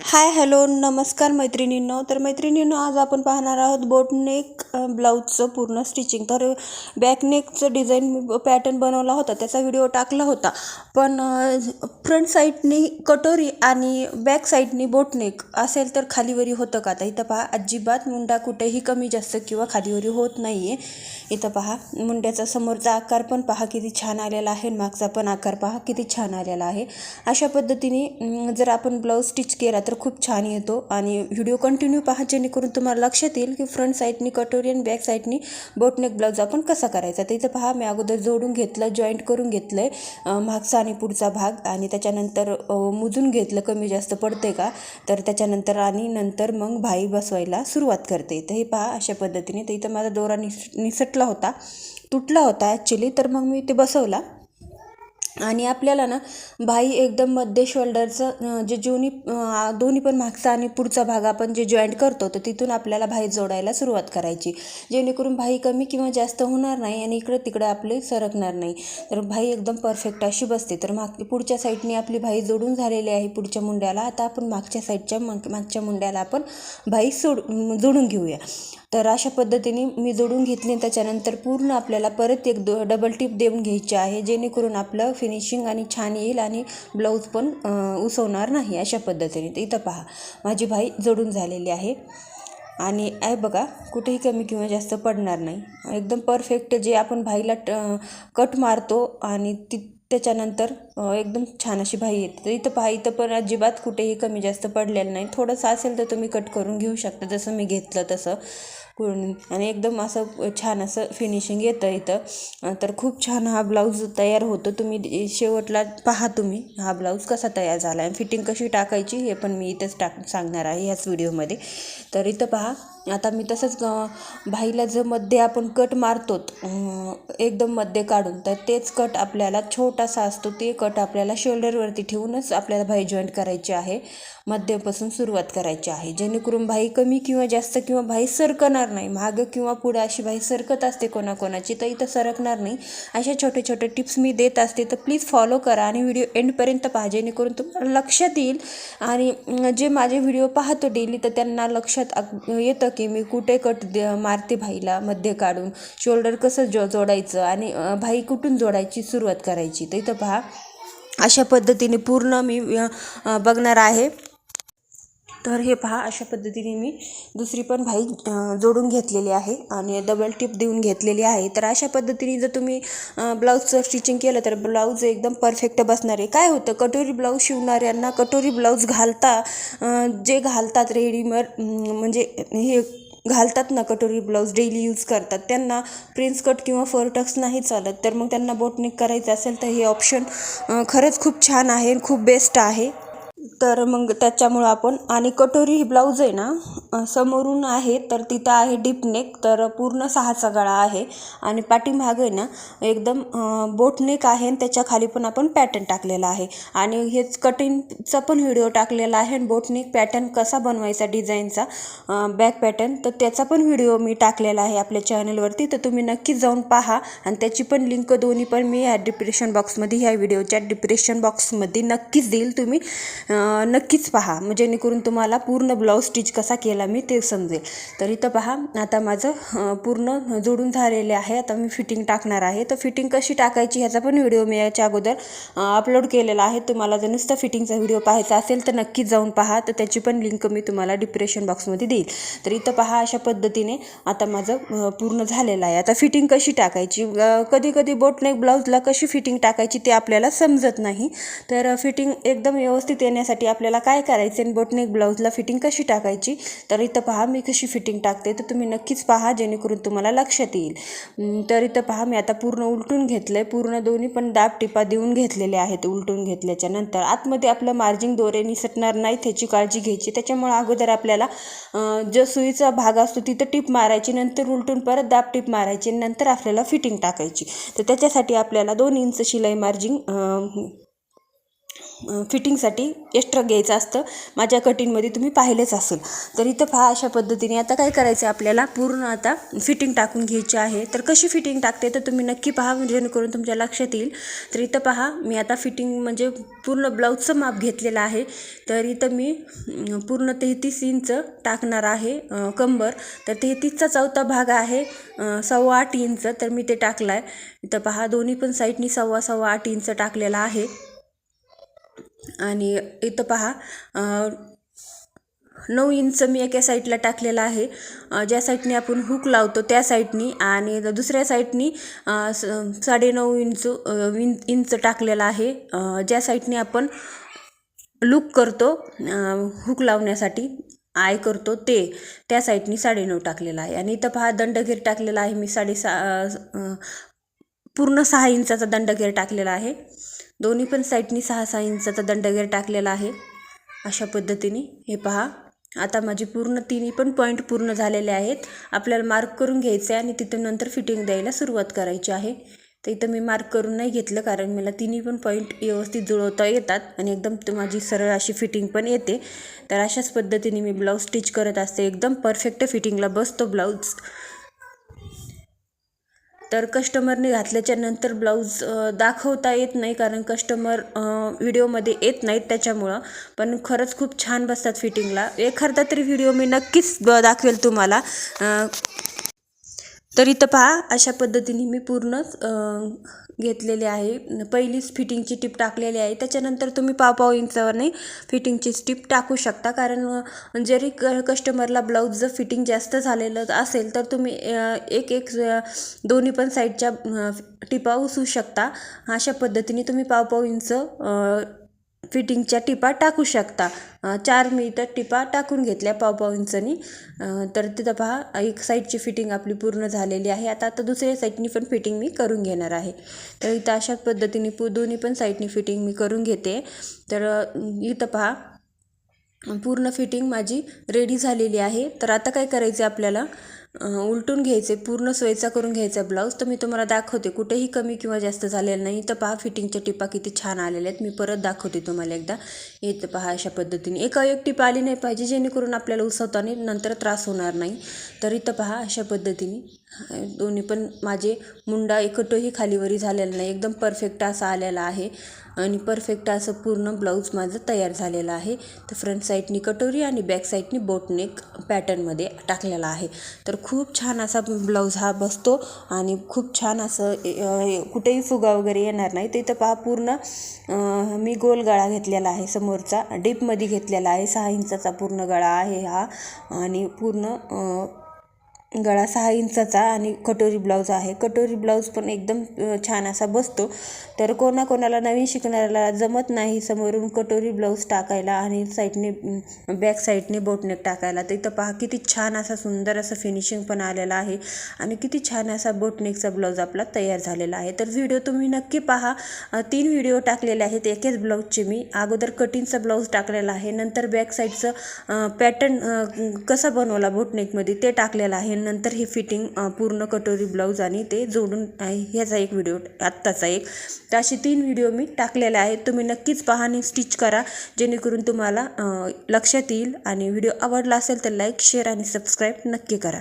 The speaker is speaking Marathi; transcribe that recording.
हाय हॅलो नमस्कार मैत्रिणींनो. तर मैत्रिणींनो आज आपण पाहणार आहोत बोटनेक ब्लाऊजचं पूर्ण स्टिचिंग. तर बॅकनेकचं डिझाईन पॅटर्न बनवला होता. त्याचा व्हिडिओ टाकला होता. पण फ्रंट साईडनी कटोरी आणि बॅक साईडनी बोटनेक असेल तर खालीवरी होतं का आता? इथं पहा अजिबात मुंडा कुठेही कमी जास्त किंवा खालीवरी होत नाही आहे इथं पहा मुंड्याचा समोरचा आकार पण पहा किती छान आलेला आहे. मागचा पण आकार पहा किती छान आलेला आहे. अशा पद्धतीने जर आपण ब्लाऊज स्टिच केला तर खूप छान येतो. आणि व्हिडिओ कंटिन्यू पहा जेणेकरून तुम्हाला लक्षात येईल की फ्रंट साईडनी कटोरी आणि बॅक साईडनी बोटनेक ब्लाऊज आपण कसा करायचा. तर इथं पहा मी अगोदर जोडून घेतलं जॉईंट करून घेतलं आहे मागचा आणि पुढचा भाग. आणि त्याच्यानंतर मुजून मोजून घेतलं कमी जास्त पडते का? तर त्याच्यानंतर आणि नंतर मग भाई बसवायला सुरुवात करते. तर हे पहा अशा पद्धतीने. तर इथं माझा दोरा निस निसटला होता. तुटला होता ॲक्च्युली तर मग मी ते बसवला. आणि आपल्याला ना भाई एकदम मध्य शोल्डरचं जे जोनी दोन्ही पण मागचा आणि पुढचा भाग आपण जे जॉईंट करतो तर तिथून आपल्याला भाई जोडायला सुरुवात करायची. जेणेकरून भाई कमी किंवा जास्त होणार नाही आणि इकडं तिकडं आपले सरकणार नाही. तर भाई एकदम परफेक्ट अशी बसते. तर माग पुढच्या साईडने आपली भाई जोडून झालेली आहे पुढच्या मुंड्याला. आता आपण मागच्या साईडच्या माग मागच्या मुंड्याला आपण भाई सोड जोडून घेऊया. तर अशा पद्धतीने मी जोडून घेतली त्याच्यानंतर पूर्ण आपल्याला परत एक दो डबल टिप देऊन घ्यायची आहे. जेणेकरून आपलं फिनिशिंग आणि छान येईल आणि ब्लाऊज पण उसवणार नाही अशा पद्धतीने. तर इथं पहा माझी भाई जोडून झालेली आहे. आणि आहे बघा कुठेही कमी किंवा जास्त पडणार नाही. एकदम परफेक्ट जे आपण भाईला ट कट मारतो आणि ती त्याच्यानंतर एकदम छान अशी भाई येते. तर इथं पहा इथं पण अजिबात कुठेही कमी जास्त पडलेलं नाही. थोडंसं असेल तर तुम्ही कट करून घेऊ शकता. जसं मी घेतलं तसं. पूर्ण आणि एकदम असं छान असं फिनिशिंग येतं इथं. तर खूप छान हा ब्लाऊज तयार होतो. तुम्ही शेवटला पहा तुम्ही हा ब्लाऊज कसा तयार झाला आहे फिटिंग कशी टाकायची हे पण मी इथंच टाक सांगणार आहे ह्याच व्हिडिओमध्ये तर इथं पहा आता मी तसंच भाईला जर मध्ये आपण कट मारतो एकदम मध्ये काढून तर तेच कट आपल्याला छोटासा असतो ते कट आपल्याला शोल्डरवरती ठेवूनच आपल्याला भाई जॉईंट करायची आहे मध्यपासून सुरुवात करायची आहे. जेणेकरून भाई कमी किंवा जास्त किंवा भाई सरकणार नाही मागं किंवा पुढं अशी भाई सरकत असते कोणाकोणाची तर इथं सरकणार नाही. अशा छोटे छोटे टिप्स मी देत असते तर प्लीज फॉलो करा आणि व्हिडिओ एंडपर्यंत पहा जेणेकरून तुम्हाला लक्षात येईल. आणि जे माझे व्हिडिओ पाहतो डेली तर त्यांना लक्षात येतं की मी कुठे कट दे मारते भाईला मध्ये काढून. शोल्डर कसं जो जोडायचं आणि भाई कुठून जोडायची सुरुवात करायची तर इथं पहा. अशा पद्धतीने पूर्ण मी बघणार आहे. तर हे पहा अशा पद्धतीने मी दुसरी पण भाई जोडून घेतलेली आहे आणि डबल टिप देऊन घेतलेली आहे. तर अशा पद्धतीने जर तुम्ही ब्लाऊजचं स्टिचिंग केलं तर ब्लाऊज एकदम परफेक्ट बसणार आहे. काय होतं कटोरी ब्लाऊज शिवणाऱ्यांना कटोरी ब्लाऊज घालता जे घालतात रेडीमेड म्हणजे हे घालतात ना कटोरी ब्लाऊज डेली यूज करतात त्यांना प्रिन्स कट किंवा फर टक्स नाही चालत. तर मग त्यांना बोटनेक करायचं असेल तर हे ऑप्शन खरंच खूप छान आहे खूप बेस्ट आहे. तर मग त्याच्यामुळं आपण आणि कटोरी ही ब्लाऊज आहे ना समोरून आहे तर तिथं आहे डीपनेक तर पूर्ण सहाचा गळा आहे. आणि पाठीमागं ना एकदम बोटनेक आहे आणि त्याच्याखाली पण आपण पॅटर्न टाकलेला आहे. आणि हेच कटिंगचा पण व्हिडिओ टाकलेला आहे आणि बोटनेक पॅटर्न कसा बनवायचा डिझाईनचा बॅक पॅटर्न तर त्याचा पण व्हिडिओ मी टाकलेला आहे आपल्या चॅनलवरती. तर तुम्ही नक्कीच जाऊन पहा आणि त्याची पण लिंक दोन्ही पण मी ह्या डिप्रेशन बॉक्समध्ये ह्या व्हिडिओच्या डिप्रेशन बॉक्समध्ये नक्कीच देईल तुम्ही. नक्कीच पहा. म्हणजे जेणेकरून तुम्हाला पूर्ण ब्लाऊज स्टिच कसा केला मी ते समजेल. तर इथं पहा आता माझं पूर्ण जोडून झालेले आहे. आता मी फिटिंग टाकणार आहे. तर फिटिंग कशी टाकायची ह्याचा पण व्हिडिओ मी याच्या अगोदर अपलोड केलेला आहे. तुम्हाला जर नुसतं फिटिंगचा व्हिडिओ पाहायचा असेल तर नक्कीच जाऊन पहा. तर त्याची पण लिंक मी तुम्हाला डिप्रेशन बॉक्समध्ये देईल. तर इथं पहा अशा पद्धतीने आता माझं पूर्ण झालेलं आहे. आता फिटिंग कशी टाकायची? कधी कधी बोटनेक ब्लाऊजला कशी फिटिंग टाकायची ते आपल्याला समजत नाही. तर फिटिंग एकदम व्यवस्थित येण्यासाठी आपल्याला काय करायचं? आणि बोटनेक ब्लाऊजला फिटिंग कशी टाकायची? तर इथं पहा मी कशी फिटिंग टाकते तर तुम्ही नक्कीच पहा जेणेकरून तुम्हाला लक्षात येईल. तर इथं पहा मी आता पूर्ण उलटून घेतलं आहे पूर्ण दोन्ही पण दाब टिपा देऊन घेतलेले आहेत उलटून घेतल्याच्या नंतर. आतमध्ये आपलं मार्जिंग दोरे निसटणार नाही त्याची काळजी घ्यायची. त्याच्यामुळे अगोदर आपल्याला जो सुईचा भाग असतो तिथं टिप मारायची नंतर उलटून परत दाब टिप मारायची नंतर आपल्याला फिटिंग टाकायची. तर त्याच्यासाठी आपल्याला दोन इंच शिलाई मार्जिंग फिटिंगसाठी एक्स्ट्रा घ्यायचं असतं. माझ्या कटिंगमध्ये तुम्ही पाहिलेच असेल. तर इथं पहा अशा पद्धतीने आता काय करायचं आहे आपल्याला? पूर्ण आता फिटिंग टाकून घ्यायची आहे. तर कशी फिटिंग टाकते? तर तुम्ही नक्की पहा जेणेकरून तुमच्या लक्षात येईल. तर इथं पहा मी आता फिटिंग म्हणजे पूर्ण ब्लाऊजचं माप घेतलेलं आहे. तर इथं मी पूर्ण तेहतीस इंच टाकणार आहे कंबर. तर तेहतीसचा चौथा भाग आहे सव्वा आठ इंच तर मी ते टाकलं आहे इथं पहा दोन्ही पण साईडनी सव्वा सव्वा आठ इंच टाकलेला आहे. आणि इथं पहा नऊ इंच मी एका साईडला टाकलेला आहे. ज्या साईडने आपण हुक लावतो त्या साईडनी आणि दुसऱ्या साईडनी अ, स- साडेनऊ इंच विं इंच टाकलेला आहे. ज्या साईडने आपण लूक करतो हुक लावण्यासाठी आय करतो ते त्या साईडनी साडेनऊ टाकलेला आहे. आणि इथं पहा दंडगीर टाकलेला आहे मी साडेसा पूर्ण सहा इंचाचा दंडघेर टाकलेला आहे. दोन्ही पण साईडनी सहा सहा इंचाचा दंडगेर टाकलेला आहे. अशा पद्धतीने हे पहा. आता माझी पूर्ण तिन्ही पण पॉईंट पूर्ण झालेले आहेत. आपल्याला मार्क करून घ्यायचं आहे आणि तिथून नंतर फिटिंग द्यायला सुरुवात करायची आहे. तर इथं मी मार्क करून नाही घेतलं कारण मला तिन्ही पण पॉईंट व्यवस्थित जुळवता येतात आणि एकदम माझी सरळ अशी फिटिंग पण येते. तर अशाच पद्धतीने मी ब्लाऊज स्टिच करत असते. एकदम परफेक्ट फिटिंगला बसतो ब्लाऊज तर कस्टमरने घातल्याच्या नंतर ब्लाऊज दाखवता येत नाही कारण कस्टमर व्हिडिओमध्ये येत नाहीत त्याच्यामुळं. पण खरंच खूप छान बसतात फिटिंगला एखादा तरी व्हिडिओ मी नक्कीच दाखवेल तुम्हाला. तर इथं पहा अशा पद्धतीने मी पूर्ण घेतलेले आहे. पहिलीच फिटिंगची टिप टाकलेली आहे. त्याच्यानंतर तुम्ही पाव पाव इंचावरने फिटिंगची टिप टाकू शकता. कारण जरी क कस्टमरला ब्लाऊज जर फिटिंग जास्त झालेलं असेल तर तुम्ही एक एक दोन्ही पण साईडच्या टिपा उसू शकता. अशा पद्धतीने तुम्ही पाव पाव इंच फिटिंगच्या टिपा टाकू शकता. चार मी इथं टिपा टाकून घेतल्या पाव पाव तर तिथं पहा एक साईडची फिटिंग आपली पूर्ण झालेली आहे. आता आता दुसऱ्या साईडनी पण फिटिंग मी करून घेणार आहे. तर इथं अशा पद्धतीने पु दोन्ही पण साईडनी फिटिंग मी करून घेते. तर इथं पहा पूर्ण फिटिंग माझी रेडी झालेली आहे. तर आता काय करायचं आहे आपल्याला? उलटून घ्यायचे पूर्ण सोयीचा करून घ्यायचा ब्लाऊज तर मी तुम्हाला दाखवते कुठेही कमी किंवा जास्त झालेलं नाही. तर पहा फिटिंगच्या टिपा किती छान आलेल्या आहेत. मी परत दाखवते तुम्हाला एकदा. येतं पहा अशा पद्धतीने. एका एक टिप आली नाही पाहिजे जेणेकरून आपल्याला उसवताना नंतर त्रास होणार नाही. तर इथं पहा अशा पद्धतीने. दोन्ही पण माझे मुंडा एकटोही खालीवरी झालेला नाही. एकदम परफेक्ट असा आलेला आहे. आणि परफेक्ट असं पूर्ण ब्लाऊज माझं तयार झालेलं आहे. तर फ्रंट साईडनी कटोरी आणि बॅक साईडनी बोटनेक पॅटर्नमध्ये टाकलेला आहे. तर खूप छान असा ब्लाऊज हा बसतो आणि खूप छान असं कुठेही फुगा वगैरे येणार नाही. तर इथं पहा पूर्ण मी गोल गळा घेतलेला आहे समोरचा. डीपमध्ये घेतलेला आहे. सहा इंचाचा पूर्ण गळा आहे हा. आणि पूर्ण गळा सहा इंचाचा आणि कटोरी ब्लाऊज आहे. कटोरी ब्लाऊज पण एकदम छान असा बसतो. तर कोणाकोणाला नवीन शिकणाऱ्याला जमत नाही समोरून कटोरी ब्लाऊज टाकायला आणि साईडने बॅक साईडने बोटनेक टाकायला. तर इथं पहा किती छान असा सुंदर असं फिनिशिंग पण आलेलं आहे आणि किती छान असा बोटनेकचा ब्लाऊज आपला तयार झालेला आहे. तर व्हिडिओ तुम्ही नक्की पहा. तीन व्हिडिओ टाकलेले आहेत. एकेच ब्लाऊजचे मी. अगोदर कटिंगचा ब्लाऊज टाकलेला आहे. नंतर बॅक साईडचं पॅटर्न कसा बनवला बोटनेकमध्ये ते टाकलेलं आहे. नंतर हे फिटिंग पूर्ण कटोरी ब्लाऊज आणि ते जोडून आहे ह्याचा एक व्हिडिओ आत्ताचा एक. तर असे तीन व्हिडिओ मी टाकलेले आहेत. तुम्ही नक्कीच पहा आणि स्टिच करा जेणेकरून तुम्हाला लक्षात येईल आणि व्हिडिओ आवडला असेल तर लाईक शेअर आणि सबस्क्राईब नक्की करा.